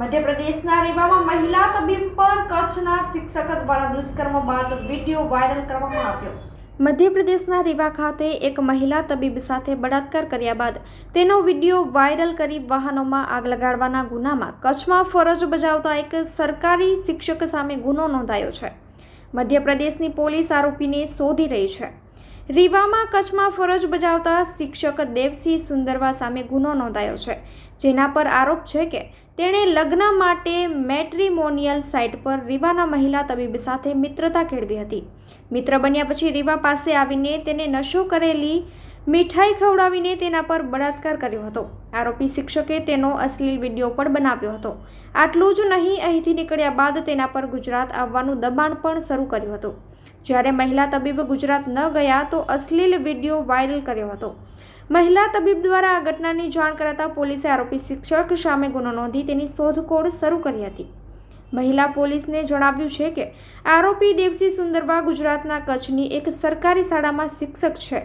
મધ્યપ્રદેશના રેવામાં મહિલા તબીબ પર કચ્છના શિક્ષક દ્વારા દુષ્કર્મ બાદ વીડિયો વાયરલ કરવામાં આવ્યો. મધ્યપ્રદેશના રીવા ખાતે એક મહિલા તબીબ સાથે બળાત્કાર કર્યા બાદ તેનો વીડિયો વાયરલ કરી વાહનોમાં આગ લગાડવાના ગુનામાં કચ્છમાં ફરજ બજાવતા એક સરકારી શિક્ષક સામે ગુનો નોંધાયો છે. મધ્યપ્રદેશની પોલીસ આરોપીને શોધી રહી છે. રીવામાં કચ્છમાં ફરજ બજાવતા શિક્ષક દેવસિંહ સુંદરવા સામે ગુનો નોંધાયો છે, જેના પર આરોપ છે કે તેણે લગ્ન માટે મેટ્રિમોનિયલ સાઇટ પર રીવાના મહિલા તબીબ સાથે મિત્રતા કેળવી હતી. મિત્ર બન્યા પછી રીવા પાસે આવીને તેને નશો કરેલી મીઠાઈ ખવડાવીને તેના પર બળાત્કાર કર્યો હતો. આરોપી શિક્ષકે તેનો અશ્લીલ વીડિયો પણ બનાવ્યો હતો. આટલું જ નહીં, અહીંથી નીકળ્યા બાદ તેના પર ગુજરાત આવવાનું દબાણ પણ શરૂ કર્યું હતું. જ્યારે મહિલા તબીબ ગુજરાત ન ગયા તો અશ્લીલ વીડિયો વાયરલ કર્યો હતો. મહિલા તબીબ દ્વારા આ ઘટનાની જાણ કરાતા પોલીસે આરોપી શિક્ષક સામે ગુનો નોંધી તેની શોધખોળ શરૂ કરી હતી. મહિલા પોલીસને જણાવ્યું છે કે, આરોપી દેવસિંહ સુંદરબા ગુજરાતના કચ્છની એક સરકારી શાળામાં શિક્ષક છે.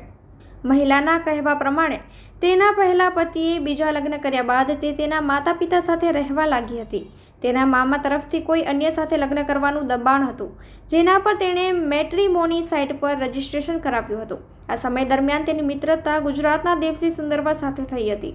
મહિલાના કહેવા પ્રમાણે, તેના પહેલા પતિએ બીજા લગ્ન કર્યા બાદ તે તેના માતા પિતા સાથે રહેવા લાગી હતી. તેના મામા તરફથી કોઈ અન્ય સાથે લગ્ન કરવાનું દબાણ હતું, જેના પર તેણે મેટ્રિમોની સાઇટ પર રજીસ્ટ્રેશન કરાવ્યું હતું. આ સમય દરમિયાન તેની મિત્રતા ગુજરાતના દેવસિંહ સુંદરવા સાથે થઈ હતી.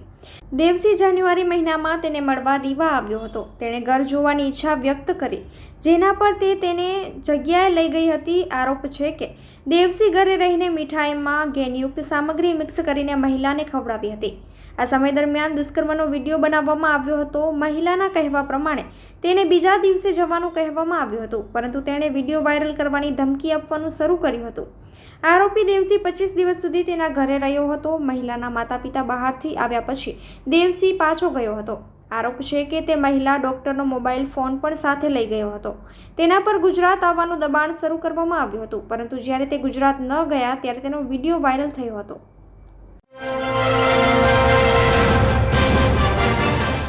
દેવસિંહ જાન્યુઆરી મહિનામાં તેને મળવા રીવા આવ્યો હતો. તેણે ઘર જોવાની ઈચ્છા વ્યક્ત કરી, જેના પર તે તેને જગ્યાએ લઈ ગઈ હતી. આરોપ છે કે દેવસિંહ ઘરે રહીને મીઠાઈમાં ઘેનયુક્ત સામગ્રી મિક્સ કરીને મહિલાને ખવડાવી હતી. આ સમય દરમિયાન દુષ્કર્મનો વીડિયો બનાવવામાં આવ્યો હતો. મહિલાના કહેવા પ્રમાણે તેને બીજા દિવસે જવાનું કહેવામાં આવ્યું હતું, પરંતુ તેણે વીડિયો વાયરલ કરવાની ધમકી આપવાનું શરૂ કર્યું હતું. આરોપી દેવસિંહ પચીસ દિવસ સુધી તેના ઘરે રહ્યો હતો, મહિલાના માતા પિતા બહારથી આવ્યા પછી દેવસિંહ પાછો ગયો હતો. આરોપ છે કે તે મહિલા ડૉક્ટરનો મોબાઈલ ફોન પણ સાથે લઈ ગયો હતો. તેના પર ગુજરાત આવવાનું દબાણ શરૂ કરવામાં આવ્યું હતું, પરંતુ જ્યારે તે ગુજરાત ન ગયા, ત્યારે તેનો વીડિયો વાયરલ થયો હતો.